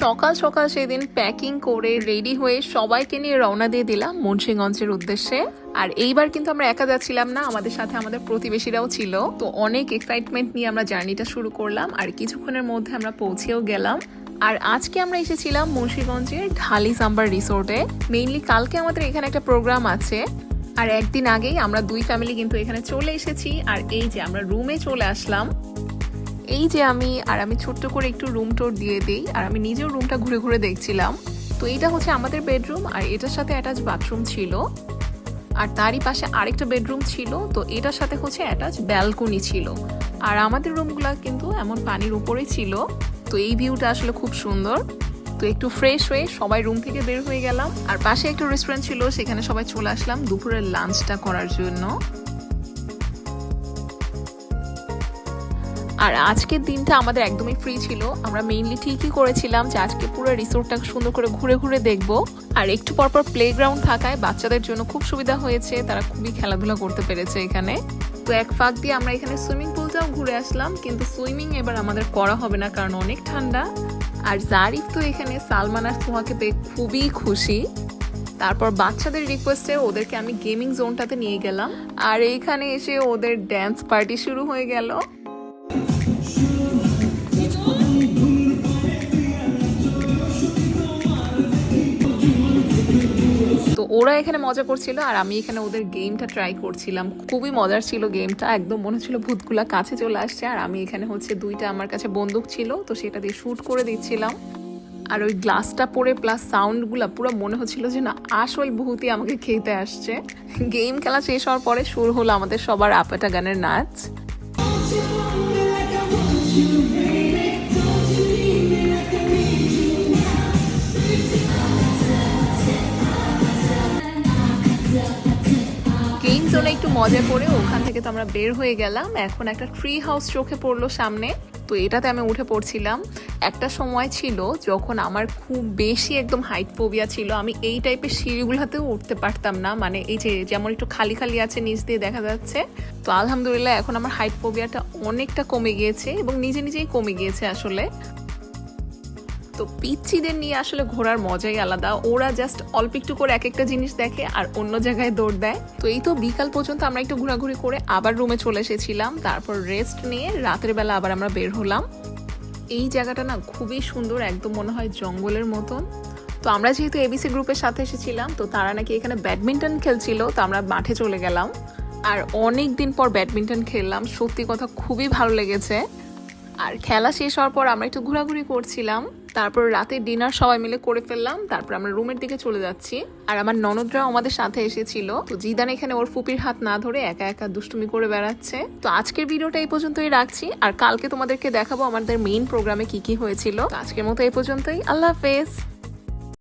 সকাল সকাল সেদিন প্যাকিং করে রেডি হয়ে সবাইকে নিয়ে রওনা দিয়ে দিলাম মুন্সিগঞ্জের উদ্দেশ্যে। আর এইবার কিন্তু আমরা একা যাচ্ছিলাম না, আমাদের সাথে আমাদের প্রতিবেশীরাও ছিল। তো অনেক এক্সাইটমেন্ট নিয়ে আমরা জার্নিটা শুরু করলাম আর কিছুক্ষণের মধ্যে আমরা পৌঁছেও গেলাম। আর আজকে আমরা এসেছিলাম মুন্সিগঞ্জের ঢালি সাম্বার রিসোর্টে মেইনলি কালকে আমাদের এখানে একটা প্রোগ্রাম আছে। আর একদিন আগেই আমরা দুই ফ্যামিলি কিন্তু এখানে চলে এসেছি। আর এই যে আমরা রুমে চলে আসলাম। এই যে আমি আর আমি ছোট্ট করে একটু রুম টোর দিয়ে দিই, আর আমি নিজেও রুমটা ঘুরে ঘুরে দেখছিলাম। তো এইটা হচ্ছে আমাদের বেডরুম আর এটার সাথে অ্যাটাচ বাথরুম ছিল। আর তারই পাশে আরেকটা বেডরুম ছিল, তো এটার সাথে হচ্ছে অ্যাটাচ ব্যালকনি ছিল। আর আমাদের রুমগুলো কিন্তু এমন পানির উপরেই ছিল। তো এই ভিউটা আসলে খুব সুন্দর। তো একটু ফ্রেশ হয়ে সবাই রুম থেকে বের হয়ে গেলাম। আর পাশে একটা রেস্টুরেন্ট ছিল, সেখানে সবাই চলে আসলাম দুপুরের লাঞ্চটা করার জন্য। আর আজকের দিনটা আমাদের একদমই ফ্রি ছিল। আমরা মেইনলি ঠিকই করেছিলাম যে আজকে পুরো রিসোর্টটা সুন্দর করে ঘুরে ঘুরে দেখব। আর একটু পরপর প্লেগ্রাউন্ড থাকায় বাচ্চাদের জন্য খুব সুবিধা হয়েছে। তারা খুবই খেলাধুলা করতে পেরেছে এখানে। তো এক ফাঁক দিয়ে আমরা এখানে সুইমিং পুলটাও ঘুরে আসলাম। কিন্তু সুইমিং এবার আমাদের করা হবে না কারণ অনেক ঠান্ডা। আর জারিফ তো এখানে সালমান আর সোহাকে পেয়ে খুবই খুশি। তারপর বাচ্চাদের রিকোয়েস্টে ওদেরকে আমি গেমিং জোনটাতে নিয়ে গেলাম। আর এইখানে এসে ওদের ড্যান্স পার্টি শুরু হয়ে গেল। তো ওরা এখানে মজা করছিল আর আমি এখানে ওদের গেমটা ট্রাই করছিলাম। খুবই মজার ছিল গেমটা একদম মনে হচ্ছিল ভূতগুলা কাছে চলে আসছে। আর আমি এখানে হচ্ছে দুইটা আমার কাছে বন্দুক ছিল, তো সেটা দিয়ে শ্যুট করে দিচ্ছিলাম। আর ওই গ্লাসটা পরে প্লাস সাউন্ডগুলো পুরো মনে হচ্ছিল যে না আসল বহুতই আমাকে খেতে আসছে। গেম খেলা শেষ হওয়ার পরে শুরু হলো আমাদের সবার আপাটা গানের নাচ। মজা করে ওখান থেকে তো আমরা বের হয়ে গেলাম। এখন একটা ট্রি হাউস চোখে পড়ল সামনে। তো এটাতে আমি উঠে পড়ছিলাম। একটা সময় ছিল যখন আমার খুব বেশি একদম হাইট ফোবিয়া ছিল। আমি এই টাইপের সিঁড়িগুলোতেও উঠতে পারতাম না। মানে এই যে যেমন একটু খালি খালি আছে নিচ দিয়ে দেখা যাচ্ছে। তো আলহামদুলিল্লাহ এখন আমার হাইট ফোবিয়াটা অনেকটা কমে গিয়েছে এবং নিজে নিজেই কমে গিয়েছে আসলে। তো পিচ্ছিদের নিয়ে আসলে ঘোরার মজাই আলাদা। ওরা জাস্ট অল্প একটু করে এক একটা জিনিস দেখে আর অন্য জায়গায় দৌড় দেয়। তো এই তো বিকাল পর্যন্ত আমরা একটু ঘোরাঘুরি করে আবার রুমে চলে এসেছিলাম। তারপর রেস্ট নিয়ে রাতের বেলা আবার আমরা বের হলাম। এই জায়গাটা না খুবই সুন্দর, একদম মনে হয় জঙ্গলের মতন। তো আমরা যেহেতু এবিসি গ্রুপের সাথে এসেছিলাম, তো তারা নাকি এখানে ব্যাডমিন্টন খেলছিল, তো আমরা মাঠে চলে গেলাম। আর অনেক দিন পর ব্যাডমিন্টন খেললাম, সত্যি কথা খুবই ভালো লেগেছে। আর খেলা শেষ হওয়ার পর আমরা একটু ঘোরাঘুরি করছিলাম। তারপর রাতে ডিনার সবাই মিলে করে ফেললাম, তারপর আমরা রুমের দিকে চলে যাচ্ছি। আর আমার ননদরাও আমাদের সাথে এসেছিল। তো জিদান এখানে ওর ফুপির হাত না ধরে একা একা দুষ্টুমি করে বেড়াচ্ছে। তো আজকের ভিডিওটা এই পর্যন্তই রাখছি। আর কালকে তোমাদেরকে দেখাবো আমাদের মেইন প্রোগ্রামে কি কি হয়েছিল। আজকের মতো এই পর্যন্তই। আল্লাহ হাফেজ।